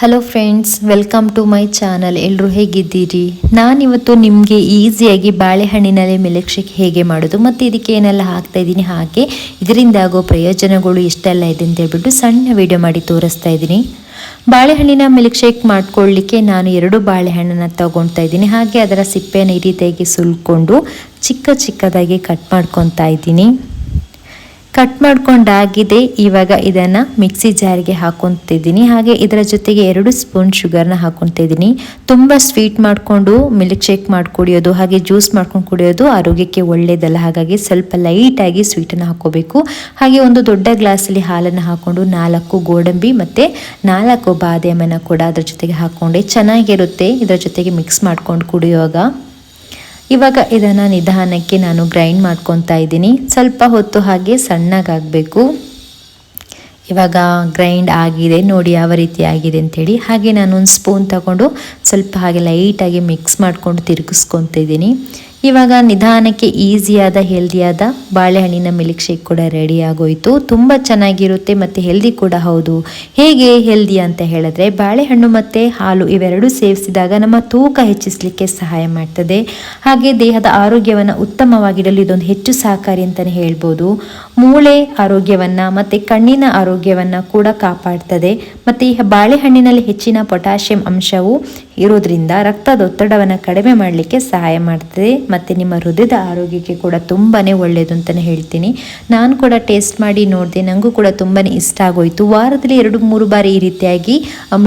Hello friends welcome to my channel ಎಲ್ಲರೂ ಹೇಗಿದ್ದೀರಿ? ನಾನಿವತ್ತು ನಿಮಗೆ ಈಸಿಯಾಗಿ ಬಾಳೆಹಣ್ಣಿನಲ್ಲಿ ಮಿಲ್ಕ್ ಶೇಕ್ ಹೇಗೆ ಮಾಡೋದು, ಮತ್ತು ಇದಕ್ಕೆ ಏನೆಲ್ಲ ಹಾಕ್ತಾ ಇದ್ದೀನಿ, ಹಾಗೆ ಇದರಿಂದ ಆಗೋ ಪ್ರಯೋಜನಗಳು ಇಷ್ಟೆಲ್ಲ ಇದೆ ಅಂತ ಹೇಳ್ಬಿಟ್ಟು ಸಣ್ಣ ವಿಡಿಯೋ ಮಾಡಿ ತೋರಿಸ್ತಾ ಇದ್ದೀನಿ. ಬಾಳೆಹಣ್ಣಿನ ಮಿಲ್ಕ್ ಶೇಕ್ ಮಾಡ್ಕೊಳ್ಳಿಕ್ಕೆ ನಾನು ಎರಡು ಬಾಳೆಹಣ್ಣನ್ನು ತಗೊಳ್ತಾ ಇದ್ದೀನಿ. ಹಾಗೆ ಅದರ ಸಿಪ್ಪೆಯನ್ನು ಈ ರೀತಿಯಾಗಿ ಸುಲ್ಕೊಂಡು ಚಿಕ್ಕ ಚಿಕ್ಕದಾಗಿ ಕಟ್ ಮಾಡ್ಕೊತಾ ಇದ್ದೀನಿ. ಕಟ್ ಮಾಡ್ಕೊಂಡಾಗಿದೆ. ಇವಾಗ ಇದನ್ನು ಮಿಕ್ಸಿ ಜಾರಿಗೆ ಹಾಕೊತಿದ್ದೀನಿ. ಹಾಗೆ ಇದರ ಜೊತೆಗೆ ಎರಡು ಸ್ಪೂನ್ ಶುಗರ್ನ ಹಾಕೊತಿದ್ದೀನಿ. ತುಂಬ ಸ್ವೀಟ್ ಮಾಡಿಕೊಂಡು ಮಿಲ್ಕ್ ಶೇಕ್ ಮಾಡಿ ಕುಡಿಯೋದು, ಹಾಗೆ ಜ್ಯೂಸ್ ಮಾಡ್ಕೊಂಡು ಕುಡಿಯೋದು ಆರೋಗ್ಯಕ್ಕೆ ಒಳ್ಳೆಯದಲ್ಲ ಹಾಗಾಗಿ ಸ್ವಲ್ಪ ಲೈಟಾಗಿ ಸ್ವೀಟನ್ನು ಹಾಕೋಬೇಕು ಹಾಗೆ ಒಂದು ದೊಡ್ಡ ಗ್ಲಾಸಲ್ಲಿ ಹಾಲನ್ನು ಹಾಕೊಂಡು ನಾಲ್ಕು ಗೋಡಂಬಿ ಮತ್ತು ನಾಲ್ಕು ಬಾದಾಮನ್ನು ಕೂಡ ಅದರ ಜೊತೆಗೆ ಹಾಕ್ಕೊಂಡೆ ಚೆನ್ನಾಗಿರುತ್ತೆ. ಇದರ ಜೊತೆಗೆ ಮಿಕ್ಸ್ ಮಾಡ್ಕೊಂಡು ಕುಡಿಯುವಾಗ. ಇವಾಗ ಇದನ್ನು ನಿಧಾನಕ್ಕೆ ನಾನು ಗ್ರೈಂಡ್ ಮಾಡ್ಕೊತಾ ಇದ್ದೀನಿ. ಸ್ವಲ್ಪ ಹೊತ್ತು ಹಾಗೆ ಸಣ್ಣಗಾಗಬೇಕು. ಇವಾಗ ಗ್ರೈಂಡ್ ಆಗಿದೆ, ನೋಡಿ ಯಾವ ರೀತಿ ಆಗಿದೆ ಅಂಥೇಳಿ ಹಾಗೆ ನಾನು ಒಂದು ಸ್ಪೂನ್ ತಗೊಂಡು ಸ್ವಲ್ಪ ಹಾಗೆ ಲೈಟಾಗಿ ಮಿಕ್ಸ್ ಮಾಡಿಕೊಂಡು ತಿರುಗಿಸ್ಕೊತ ಇದ್ದೀನಿ. ಇವಾಗ ನಿಧಾನಕ್ಕೆ ಈಸಿಯಾದ, ಹೆಲ್ದಿಯಾದ ಬಾಳೆಹಣ್ಣಿನ ಮಿಲ್ಕ್ ಶೇಕ್ ಕೂಡ ರೆಡಿ ಆಗೋಯಿತು. ತುಂಬ ಚೆನ್ನಾಗಿರುತ್ತೆ ಮತ್ತು ಹೆಲ್ದಿ ಕೂಡ ಹೌದು. ಹೇಗೆ ಹೆಲ್ದಿ ಅಂತ ಹೇಳಿದ್ರೆ, ಬಾಳೆಹಣ್ಣು ಮತ್ತು ಹಾಲು ಇವೆರಡೂ ಸೇವಿಸಿದಾಗ ನಮ್ಮ ತೂಕ ಹೆಚ್ಚಿಸಲಿಕ್ಕೆ ಸಹಾಯ ಮಾಡ್ತದೆ. ಹಾಗೆ ದೇಹದ ಆರೋಗ್ಯವನ್ನು ಉತ್ತಮವಾಗಿಡಲು ಇದೊಂದು ಹೆಚ್ಚು ಸಹಕಾರಿ ಅಂತಲೇ ಹೇಳ್ಬೋದು. ಮೂಳೆ ಆರೋಗ್ಯವನ್ನು ಮತ್ತು ಕಣ್ಣಿನ ಆರೋಗ್ಯವನ್ನು ಕೂಡ ಕಾಪಾಡ್ತದೆ. ಮತ್ತು ಈ ಬಾಳೆಹಣ್ಣಿನಲ್ಲಿ ಹೆಚ್ಚಿನ ಪೊಟ್ಯಾಷಿಯಂ ಅಂಶವು ಇರೋದ್ರಿಂದ ರಕ್ತದೊತ್ತಡವನ್ನು ಕಡಿಮೆ ಮಾಡಲಿಕ್ಕೆ ಸಹಾಯ ಮಾಡ್ತದೆ. ಮತ್ತು ನಿಮ್ಮ ಹೃದಯದ ಆರೋಗ್ಯಕ್ಕೆ ಕೂಡ ತುಂಬಾ ಒಳ್ಳೆಯದು ಅಂತಲೇ ಹೇಳ್ತೀನಿ. ನಾನು ಕೂಡ ಟೇಸ್ಟ್ ಮಾಡಿ ನೋಡಿದೆ ನನಗೂ ಕೂಡ ತುಂಬಾ ಇಷ್ಟ ಆಗೋಯಿತು. ವಾರದಲ್ಲಿ ಎರಡು, ಮೂರು ಬಾರಿ ಈ ರೀತಿಯಾಗಿ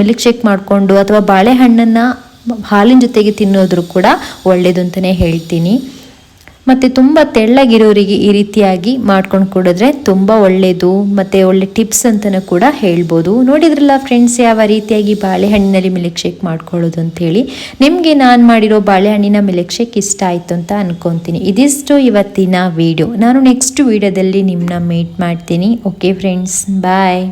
ಮಿಲ್ಕ್ ಶೇಕ್ ಮಾಡಿಕೊಂಡು, ಅಥವಾ ಬಾಳೆಹಣ್ಣನ್ನು ಹಾಲಿನ ಜೊತೆಗೆ ತಿನ್ನೋದ್ರೂ ಕೂಡ ಒಳ್ಳೆಯದು ಅಂತಲೇ ಹೇಳ್ತೀನಿ. ಮತ್ತು ತುಂಬ ತೆಳ್ಳಗಿರೋರಿಗೆ ಈ ರೀತಿಯಾಗಿ ಮಾಡ್ಕೊಂಡು ಕೊಡಿದ್ರೆ ತುಂಬ ಒಳ್ಳೆಯದು ಮತ್ತು ಒಳ್ಳೆ ಟಿಪ್ಸ್ ಅಂತಲೂ ಕೂಡ ಹೇಳ್ಬೋದು. ನೋಡಿದ್ರಲ್ಲ ಫ್ರೆಂಡ್ಸ್ ಯಾವ ರೀತಿಯಾಗಿ ಬಾಳೆಹಣ್ಣಿನಲ್ಲಿ ಮಿಲ್ಕ್ ಶೇಕ್ ಮಾಡ್ಕೊಳ್ಳೋದು ಅಂತೇಳಿ? ನಿಮಗೆ ನಾನು ಮಾಡಿರೋ ಬಾಳೆಹಣ್ಣಿನ ಮಿಲ್ಕ್ ಶೇಕ್ ಇಷ್ಟ ಆಯಿತು ಅಂತ ಅನ್ಕೊತೀನಿ. ಇದಿಷ್ಟು ಇವತ್ತಿನ ವಿಡಿಯೋ ನಾನು ನೆಕ್ಸ್ಟ್ ವಿಡಿಯೋದಲ್ಲಿ ನಿಮ್ಮನ್ನ ಮೀಟ್ ಮಾಡ್ತೀನಿ. Okay friends bye